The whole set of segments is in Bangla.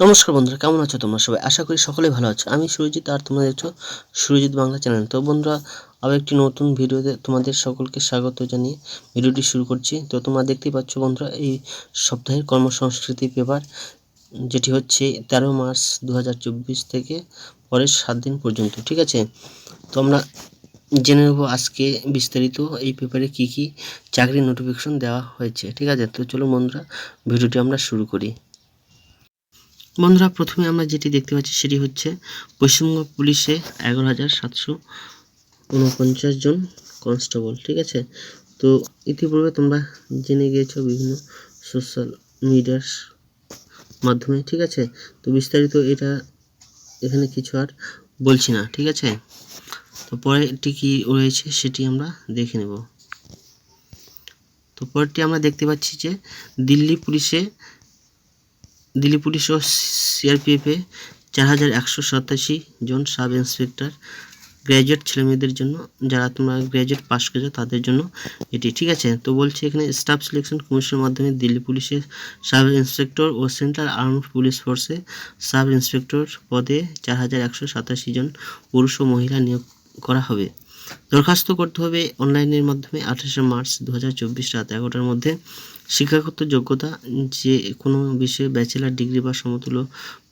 নমস্কার বন্ধুরা, কেমন আছো তোমরা সবাই? আশা করি সকলে ভালো আছো। আমি সুরজিৎ আর তোমরা দেখছ সুরজিৎ বাংলা চ্যানেল। তো বন্ধুরা আবার একটি নতুন ভিডিওতে তোমাদের সকলকে স্বাগত জানিয়ে ভিডিওটি শুরু করছি। তো তোমরা দেখতেই পাচ্ছ বন্ধুরা, এই সপ্তাহের কর্মসংস্কৃতি পেপার, যেটি হচ্ছে তেরো মার্চ দু হাজার চব্বিশ থেকে পরের সাত দিন পর্যন্ত, ঠিক আছে? তো আমরা জেনে নেব আজকে বিস্তারিত এই পেপারে কি কি চাকরির নোটিফিকেশন দেওয়া হয়েছে, ঠিক আছে? তো চলো বন্ধুরা, ভিডিওটি আমরা শুরু করি। বন্ধুরা, প্রথমে আমরা যেটি দেখতে পাচ্ছি সেটি হচ্ছে পশ্চিমবঙ্গ পুলিশে এগারো হাজার সাতশো উনপঞ্চাশ জন কনস্টেবল, ঠিক আছে? তো ইতিপূর্বে তোমরা জেনে গিয়েছো বিভিন্ন সোশ্যাল মিডিয়ার মাধ্যমে, ঠিক আছে? তো বিস্তারিত এটা এখানে কিছু আর বলছি না, ঠিক আছে? তো পরেরটি কী রয়েছে সেটি আমরা দেখে নেব। তো পরেরটি আমরা দেখতে পাচ্ছি যে দিল্লি পুলিশে দিল্লি পুলিশ ও সিআরপিএফে চার হাজার একশো সাতাশি জন সাব ইন্সপেক্টর গ্র্যাজুয়েট ছেলেমেয়েদের জন্য, যারা তোমরা গ্র্যাজুয়েট পাস করেছ তাদের জন্য এটি। ঠিক আছে? তো বলছে এখানে স্টাফ সিলেকশন কমিশনের মাধ্যমে দিল্লি পুলিশের সাব ইন্সপেক্টর ও সেন্ট্রাল আর্মড পুলিশ ফোর্সে সাব ইন্সপেক্টর পদে চার হাজার একশো সাতাশি জন পুরুষ ও মহিলা নিয়োগ করা হবে। দরখাস্ত করতে হবে অনলাইনের মাধ্যমে আঠাশে মার্চ দু হাজার চব্বিশ রাত এগারোটার মধ্যে। শিক্ষাগত যোগ্যতা, যে কোনো বিষয়ে ব্যাচেলার ডিগ্রি বা সমতুল্য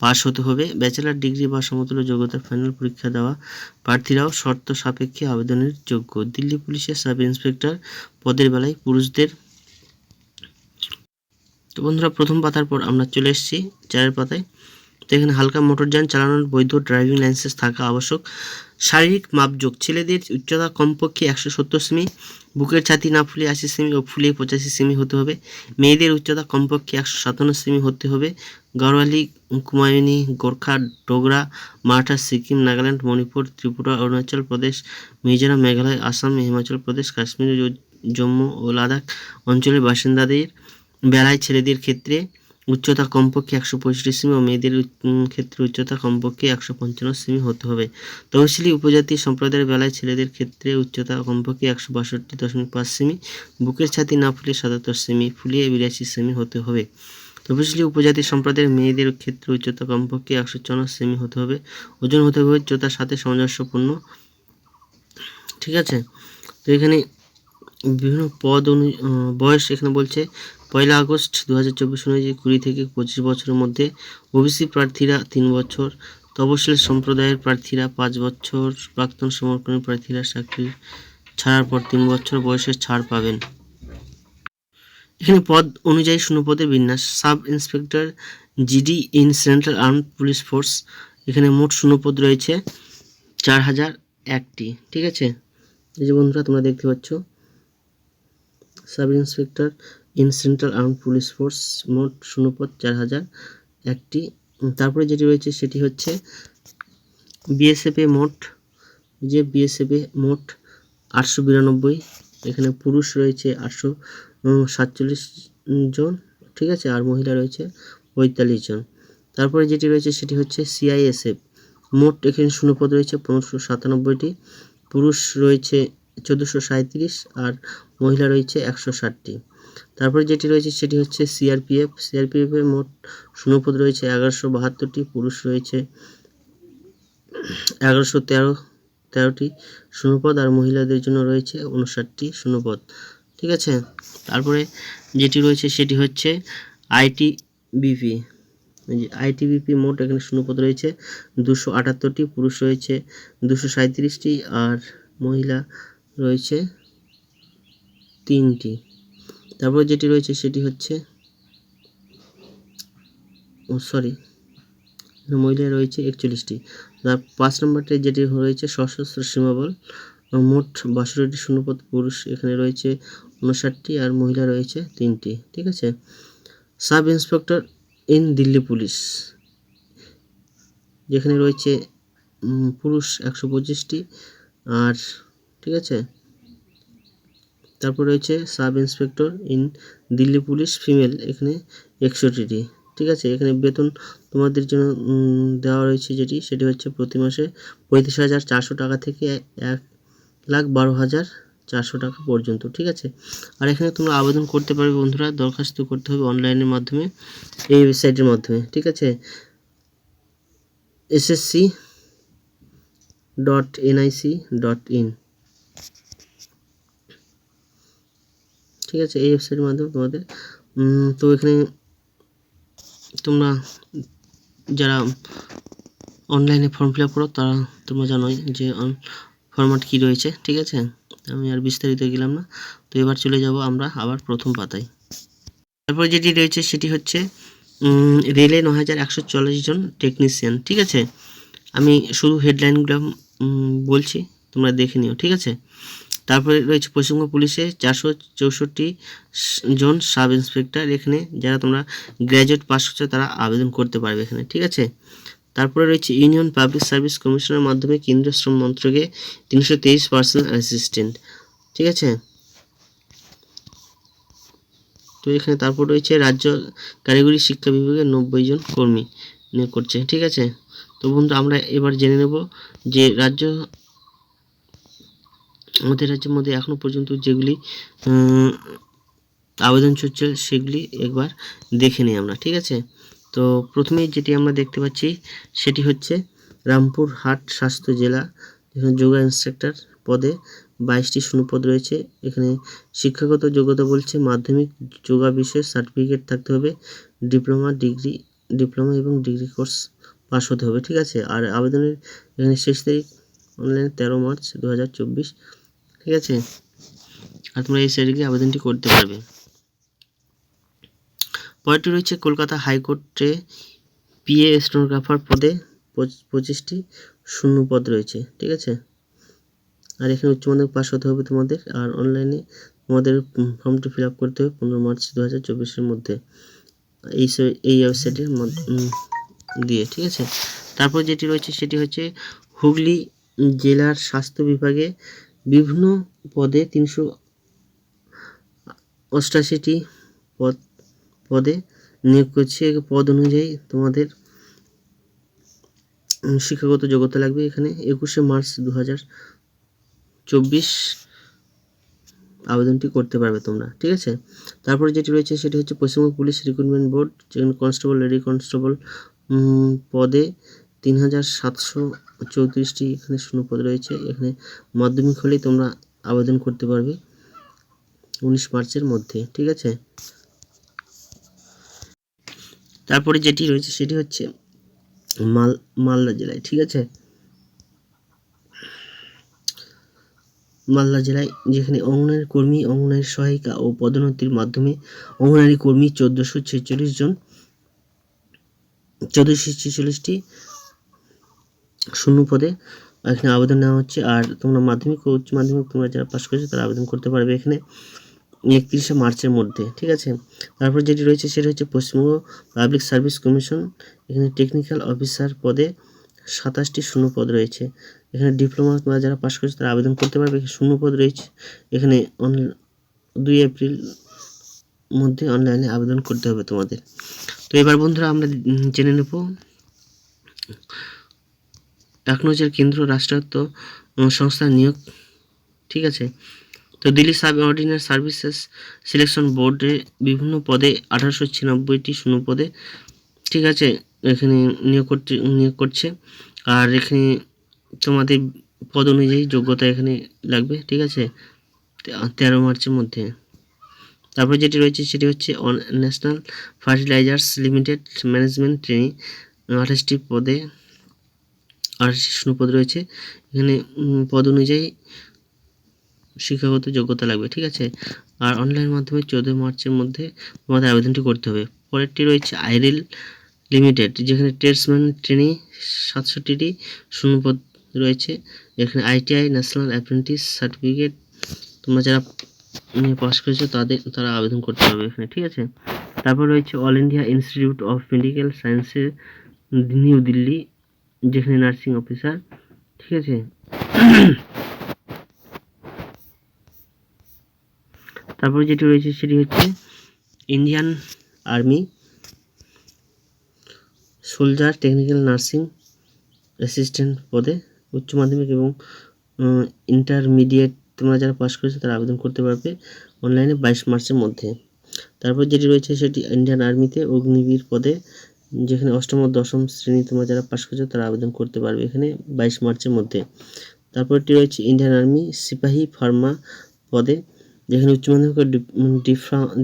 পাস হতে হবে। ব্যাচেলার ডিগ্রি বা সমতুল্য যোগ্যতার ফাইনাল পরীক্ষা দেওয়া প্রার্থীরাও শর্ত সাপেক্ষে আবেদনের যোগ্য। দিল্লি পুলিশের সাব ইন্সপেক্টর পদের বেলায় পুরুষদের। তো বন্ধুরা, প্রথম পাতার পর আমরা চলে এসেছি চারের পাতায়। তো এখানে হালকা মোটরযান চালানোর বৈধ ড্রাইভিং লাইসেন্স থাকা আবশ্যক। শারীরিক মাপযোগ, ছেলেদের উচ্চতা কমপক্ষে একশো সত্তর সেমি, বুকের ছাতি না ফুলে আশি সেমি ও ফুলে পঁচাশি সেমি হতে হবে। মেয়েদের উচ্চতা কমপক্ষে একশো সাতান্ন সেমি হতে হবে। গড়ওয়ালি কুমায়ুনি গোর্খা, ডোগরা, মারাঠা, সিকিম, নাগাল্যান্ড, মণিপুর, ত্রিপুরা, অরুণাচল প্রদেশ, মিজোরাম, মেঘালয়, আসাম, হিমাচল প্রদেশ, কাশ্মীর জম্মু ও লাদাখ অঞ্চলের বাসিন্দাদের বেলায় ছেলেদের ক্ষেত্রে উচ্চতা কমপক্ষে একশো পঁয়ষট্টি সেমি ও মেয়েদের ক্ষেত্রে উচ্চতা কমপক্ষে একশো পঞ্চান্ন সেমি হতে হবে। তহসিলি উপজাতি সম্প্রদায়ের বেলায় ছেলেদের ক্ষেত্রে উচ্চতা কমপক্ষে একশো বাষট্টি দশমিক পাঁচ সেমি, বুকের ছাতি না ফুলে সাতাত্তর সেমি, ফুলিয়ে বিরাশি সেমি হতে হবে। তপশিলি উপজাতি সম্প্রদায়ের মেয়েদের ক্ষেত্রে উচ্চতা কমপক্ষে একশো চুয়ান্ন সেমি হতে হবে। ওজন হতে হবে উচ্চতার সাথে সামঞ্জস্যপূর্ণ। ঠিক আছে? তো এখানে বিভিন্ন পদ অনু বয়স এখানে বলছে, পয়লা আগস্ট দু হাজার চব্বিশ অনুযায়ী কুড়ি থেকে পঁচিশ বছরের মধ্যে ওবিসি প্রার্থীরা তিন বছর, তপশিল সম্প্রদায়ের প্রার্থীরা পাঁচ বছর, প্রাক্তন সমর্পণী প্রার্থীরা চাকরি ছাড়ার পর তিন বছর বয়সে ছাড় পাবেন। এখানে পদ অনুযায়ী শূন্যপদের বিন্যাস, sub inspector, GD in central arm police force, এখানে মোট শূন্যপদ রয়েছে চার হাজার একটি, ঠিক আছে? এই যে বন্ধুরা, তোমরা দেখতে পাচ্ছ sub inspector in central armed police force, মোট শূন্যপদ চার হাজার একটি। তারপরে যেটি রয়েছে সেটি হচ্ছে বিএসএফে মোট, যে বিএসএফে মোট আটশো বিরানব্বই, এখানে পুরুষ রয়েছে আটশো সাতচল্লিশ জন, ঠিক আছে, আর মহিলা রয়েছে পঁয়তাল্লিশ জন। তারপরে যেটি রয়েছে সেটি হচ্ছে সিআইএসএফ, মোট এখানে শূন্যপদ রয়েছে পনেরোশো সাতানব্বইটি, পুরুষ রয়েছে চোদ্দোশো সাঁত্রিশ আর মহিলা রয়েছে একশো ষাটটি। তারপরে যেটি রয়েছে সেটি হচ্ছে সিআরপিএফ। সিআরপিএফের মোট শূন্যপদ রয়েছে এগারোশো বাহাত্তরটি, পুরুষ রয়েছে এগারোশো তেরো, তেরোটি শূন্যপদ আর মহিলাদের জন্য রয়েছে উনষাটটি শূন্যপদ। ঠিক আছে? তারপরে যেটি রয়েছে সেটি হচ্ছে আইটি বিপি আইটিবিপি মোট এখানে শূন্যপদ রয়েছে, দুশো আটাত্তরটি, পুরুষ রয়েছে দুশো সাঁত্রিশটি আর মহিলা রয়েছে তিনটি। তারপর যেটি রয়েছে সেটি হচ্ছে, ও সরি মহিলা রয়েছে একচল্লিশটি। তার পাঁচ নম্বরটি যেটি রয়েছে সশস্ত্র সীমাবল। মোট বাষট্টি শূন্যপদ পুরুষ এখানে রয়েছে উনষাটটি আর মহিলা রয়েছে তিনটি, ঠিক আছে? Sub inspector in Delhi police, যেখানে রয়েছে পুরুষ একশো পঁচিশটি আর ঠিক আছে? তারপর রয়েছে sub inspector in Delhi police, female, এখানে একষট্টিটি, ঠিক আছে? এখানে বেতন তোমাদের জন্য দেওয়া রয়েছে যেটি, সেটি হচ্ছে প্রতি মাসে পঁয়ত্রিশ হাজার চারশো টাকা থেকে এক লাখ বারো হাজার চারশো টাকা পর্যন্ত, ঠিক আছে? আর এখানে তোমরা আবেদন করতে পারবে বন্ধুরা, দরখাস্ত করতে হবে অনলাইনের মাধ্যমে, এই ওয়েবসাইটের মাধ্যমে, ঠিক আছে? SSC dot NIC dot in ঠিক আছে, এই ওয়েবসাইটের মাধ্যমে তোমাদের। তো এখানে তোমরা যারা অনলাইনে ফর্ম ফিল আপ করো, তারা তোমরা জানোই যে ফরম্যাট কী রয়েছে, ঠিক আছে? আমি আর বিস্তারিত গেলাম না। তো এবার চলে যাব আমরা আবার প্রথম পাতায়। তারপরে যেটি রয়েছে, সেটি হচ্ছে রেলে ন হাজার একশো চল্লিশ জন টেকনিশিয়ান ঠিক আছে? আমি শুধু হেডলাইনগুলো বলছি, তোমরা দেখে নিও, ঠিক আছে? তারপরে রয়েছে পশ্চিমবঙ্গ পুলিশে চারশো চৌষট্টি জন সাব ইন্সপেক্টর এখানে, যারা তোমরা গ্র্যাজুয়েট পাস করছ তারা আবেদন করতে পারবে এখানে, ঠিক আছে? তারপরে রয়েছে ইউনিয়ন পাবলিক সার্ভিস কমিশনের মাধ্যমে কেন্দ্রীয় শ্রম মন্ত্রকে তিনশো তেইশ পার্সেন্ট অ্যাসিস্ট্যান্ট, ঠিক আছে? তো এখানে তারপর রয়েছে রাজ্য কারিগরি শিক্ষা বিভাগের নব্বই জন কর্মী নিয়োগ করছে, ঠিক আছে? তো বন্ধু, আমরা এবার জেনে নেব যে রাজ্য আমাদের রাজ্যের মধ্যে এখনও পর্যন্ত যেগুলি আবেদন চলছে সেগুলি একবার দেখে নিই আমরা, ঠিক আছে? তো প্রথমেই যেটি আমরা দেখতে পাচ্ছি সেটি হচ্ছে রামপুরহাট স্বাস্থ্য জেলা এখানে যোগা ইনস্ট্রাক্টর পদে বাইশটি শূন্যপদ রয়েছে। এখানে শিক্ষাগত যোগ্যতা বলছে মাধ্যমিক যোগা বিষয়ে সার্টিফিকেট থাকতে হবে, ডিপ্লোমা, ডিগ্রি, ডিপ্লোমা এবং ডিগ্রি কোর্স পাস হতে হবে, ঠিক আছে? আর আবেদনের এখানে শেষ তারিখ অনলাইনে তেরো মার্চ দু হাজার চব্বিশ। ঠিক আছে? আর তোমরা এই সাইডে গিয়ে আবেদনটি করতে পারবে। পরেরটি রয়েছে কলকাতা হাইকোর্টে পিএ স্টেনোগ্রাফার পদে পঁচ- পঁচিশটি শূন্য পদ রয়েছে, ঠিক আছে? আর এখানে উচ্চ মাধ্যমিক পাস হতে হবে তোমাদের, আর অনলাইনে তোমাদের ফর্মটি ফিল আপ করতে হবে পনেরো মার্চ দু হাজার চব্বিশের মধ্যে। এই এই ওয়েবসাইটের দিয়ে, ঠিক আছে? তারপর যেটি রয়েছে সেটি হচ্ছে হুগলি জেলার স্বাস্থ্য বিভাগে বিভিন্ন পদে তিনশো অষ্টাশিটি পদ, পদে নিয়োগ করছে। পদ অনুযায়ী তোমাদের শিক্ষাগত যোগ্যতা লাগবে এখানে। একুশে মার্চ দু হাজার চব্বিশ আবেদনটি করতে পারবে তোমরা, ঠিক আছে? তারপরে যেটি রয়েছে সেটি হচ্ছে পশ্চিমবঙ্গ পুলিশ রিক্রুটমেন্ট বোর্ড, যেখানে কনস্টেবল লেডি কনস্টেবল পদে তিন হাজার সাতশো চৌত্রিশটি এখানে শূন্য পদ রয়েছে। এখানে মাধ্যমিক হলেই তোমরা আবেদন করতে পারবে উনিশ মার্চের মধ্যে, ঠিক আছে? তারপরে যেটি রয়েছে সেটি হচ্ছে মাল, মালদা জেলায়, ঠিক আছে? মালদা জেলায় যেখানে অঙ্গনারী কর্মী, অঙ্গনারী সহায়িকা ও পদোন্নতির মাধ্যমে অঙ্গনারী কর্মী চোদ্দোশো ছেচল্লিশ জন, চোদ্দোশো ছেচল্লিশটি শূন্য পদে। এখানে আবেদন নেওয়া হচ্ছে। আর তোমরা মাধ্যমিক ও উচ্চ মাধ্যমিক তোমরা যারা পাশ করেছ তারা আবেদন করতে পারবে এখানে একত্রিশে মার্চের মধ্যে, ঠিক আছে? তারপর যেটি রয়েছে সেটা হচ্ছে পশ্চিমবঙ্গ পাবলিক সার্ভিস কমিশন এখানে টেকনিক্যাল অফিসার পদে সাতাশটি শূন্য পদ রয়েছে। এখানে ডিপ্লোমা তোমরা যারা পাশ করেছে তারা আবেদন করতে পারবে। শূন্য পদ রয়েছে। এখানে দুই এপ্রিল মধ্যে অনলাইনে আবেদন করতে হবে তোমাদের। তো এবার বন্ধুরা আমরা জেনে নেব এক নজর কেন্দ্র রাষ্ট্রায়ত্ত সংস্থার নিয়োগ, ঠিক আছে? তো Delhi sub ordinary services selection বোর্ডে বিভিন্ন পদে আঠারোশো ছিয়ানব্বইটি শূন্য পদে, ঠিক আছে, এখানে নিয়োগ করতে, নিয়োগ করছে। আর এখানে তোমাদের পদ অনুযায়ী যোগ্যতা এখানে লাগবে, ঠিক আছে? তেরো মার্চের মধ্যে। তারপর যেটি রয়েছে সেটি হচ্ছে national fertilizers limited management training, আঠাশটি পদে আঠাশটি শূন্য রয়েছে। এখানে পদ অনুযায়ী শিক্ষাগত যোগ্যতা লাগবে, ঠিক আছে? আর অনলাইন মাধ্যমে চৌদ্দই মার্চের মধ্যে তোমাদের আবেদনটি করতে হবে। পরেরটি রয়েছে আইরেল লিমিটেড, যেখানে ট্রেডসম্যান ট্রেনিং সাতষট্টিটি শূন্যপদ রয়েছে। এখানে আইটিআই ন্যাশনাল অ্যাপ্রেন্টিস সার্টিফিকেট তোমরা যারা নিয়ে পাস করেছ তাদের, তারা আবেদন করতে হবে এখানে, ঠিক আছে? তারপর রয়েছে all India institute of medical সায়েন্সের নিউ দিল্লি। যেখানে নার্সিং অফিসার ঠিক আছে? তারপরে যেটি রয়েছে সেটি হচ্ছে Indian army soldier technical nursing assistant পদে উচ্চ মাধ্যমিক এবং ইন্টারমিডিয়েট তোমরা যারা পাস করেছ তারা আবেদন করতে পারবে অনলাইনে বাইশ মার্চের মধ্যে। তারপর যেটি রয়েছে সেটি ইন্ডিয়ান আর্মিতে অগ্নিবীর পদে যেখানে অষ্টম ও দশম শ্রেণি তোমরা যারা পাশ করেছ, তারা আবেদন করতে পারবে এখানে বাইশ মার্চের মধ্যে। তারপরটি রয়েছে ইন্ডিয়ান আর্মি সিপাহী ফার্মা পদে, যেখানে উচ্চ মাধ্যমিক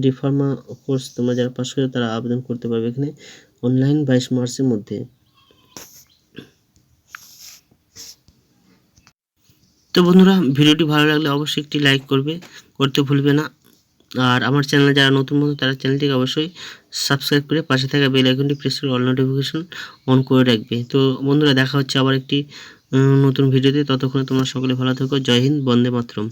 ডিফার্মা কোর্স তোমরা যারা পাশ করেছ, তারা আবেদন করতে পারবে এখানে অনলাইন বাইশ মার্চের মধ্যে। তো বন্ধুরা, ভিডিওটি ভালো লাগলে অবশ্যই একটি লাইক করবে, করতে ভুলবে না। আর আমার চ্যানেলে যারা নতুন বন্ধু, তারা চ্যানেলটিকে অবশ্যই সাবস্ক্রাইব করে পাশে থাকা বেল আইকনটি প্রেস করে অল নোটিফিকেশন অন করে রাখবে। তো বন্ধুরা, দেখা হচ্ছে আবার একটি নতুন ভিডিওতে ততক্ষণে তোমরা সকলে ভালো থেকো। জয় হিন্দ, বন্দে মাতরম।